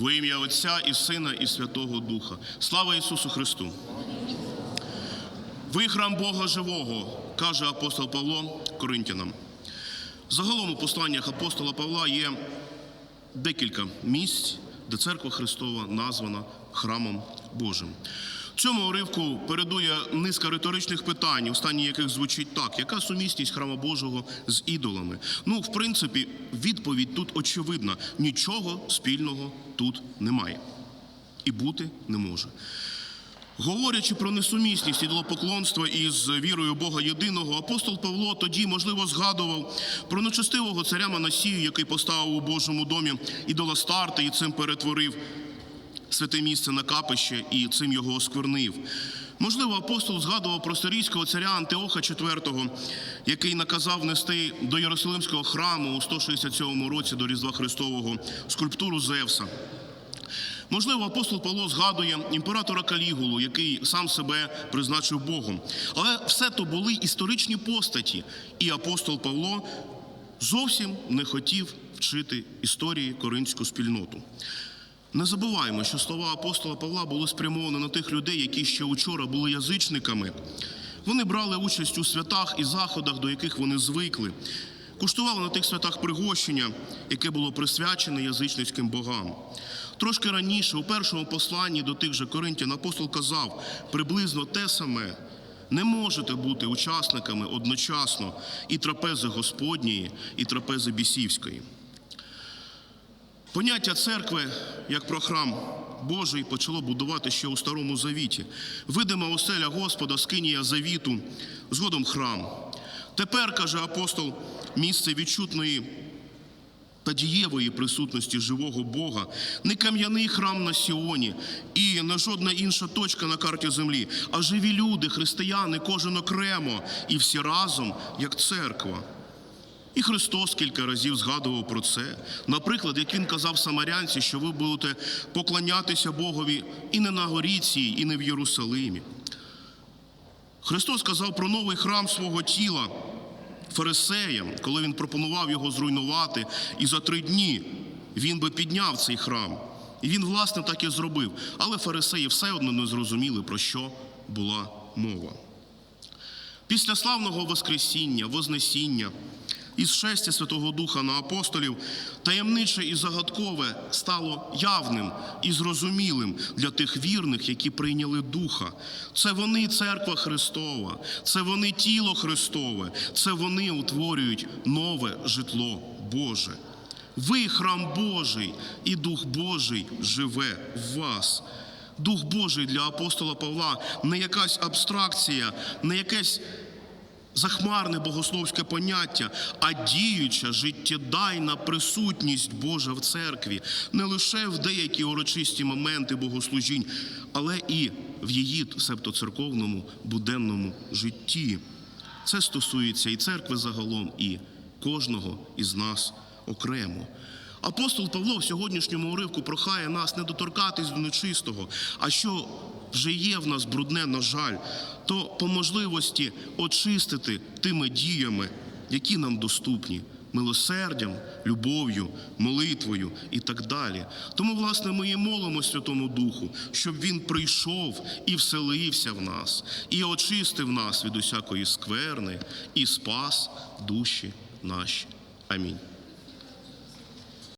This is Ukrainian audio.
Во ім'я Отця і Сина, і Святого Духа. Слава Ісусу Христу! Ви храм Бога живого, каже апостол Павло Коринтянам. Загалом у посланнях апостола Павла є декілька місць, де церква Христова названа храмом Божим. Цьому уривку передує низка риторичних питань, останні яких звучить так: яка сумісність храма Божого з ідолами? Ну, в принципі, відповідь тут очевидна: нічого спільного тут немає і бути не може. Говорячи про несумісність ідолопоклонства із вірою Бога єдиного, апостол Павло тоді, можливо, згадував про нечестивого царя Манасію, який поставив у Божому домі ідолостарта і цим перетворив святе місце на капище і цим його осквернив. Можливо, апостол згадував про сирійського царя Антиоха IV, який наказав нести до Єрусалимського храму у 167 році до Різдва Христового скульптуру Зевса. Можливо, апостол Павло згадує імператора Калігулу, який сам себе призначив Богом. Але все то були історичні постаті, і апостол Павло зовсім не хотів вчити історії коринську спільноту. Не забуваємо, що слова апостола Павла були спрямовані на тих людей, які ще учора були язичниками. Вони брали участь у святах і заходах, до яких вони звикли, куштували на тих святах пригощення, яке було присвячене язичницьким богам. Трошки раніше, у першому посланні до тих же Коринтян, апостол казав приблизно те саме. Не можете бути учасниками одночасно і трапези Господньої, і трапези бісівської. Поняття церкви як про храм Божий почало будувати ще у Старому Завіті. Видима оселя Господа, скинія завіту, згодом храм. Тепер, каже апостол, місце відчутної та дієвої присутності живого Бога, не кам'яний храм на Сіоні і не жодна інша точка на карті землі, а живі люди, християни, кожен окремо і всі разом, як церква. І Христос кілька разів згадував про це. Наприклад, як він казав самарянці, що ви будете поклонятися Богові і не на горі цій, і не в Єрусалимі. Христос казав про новий храм свого тіла фарисеям, коли він пропонував його зруйнувати, і за три дні він би підняв цей храм. І він, власне, так і зробив. Але фарисеї все одно не зрозуміли, про що була мова. Після славного Воскресіння, Вознесіння і зшестя Святого Духа на апостолів, таємниче і загадкове стало явним і зрозумілим для тих вірних, які прийняли Духа. Це вони церква Христова, це вони тіло Христове, це вони утворюють нове житло Боже. Ви храм Божий, і Дух Божий живе в вас. Дух Божий для апостола Павла не якась абстракція, не якесь захмарне богословське поняття, а діюча, життєдайна присутність Божа в церкві не лише в деякі урочисті моменти богослужінь, але і в її, себто церковному буденному житті. Це стосується і церкви загалом, і кожного із нас окремо. Апостол Павло в сьогоднішньому уривку прохає нас не доторкатись до нечистого, а що вже є в нас брудне, на жаль, то по можливості очистити тими діями, які нам доступні. Милосердям, любов'ю, молитвою і так далі. Тому, власне, ми і молимо Святому Духу, щоб Він прийшов і вселився в нас, і очистив нас від усякої скверни, і спас душі наші. Амінь.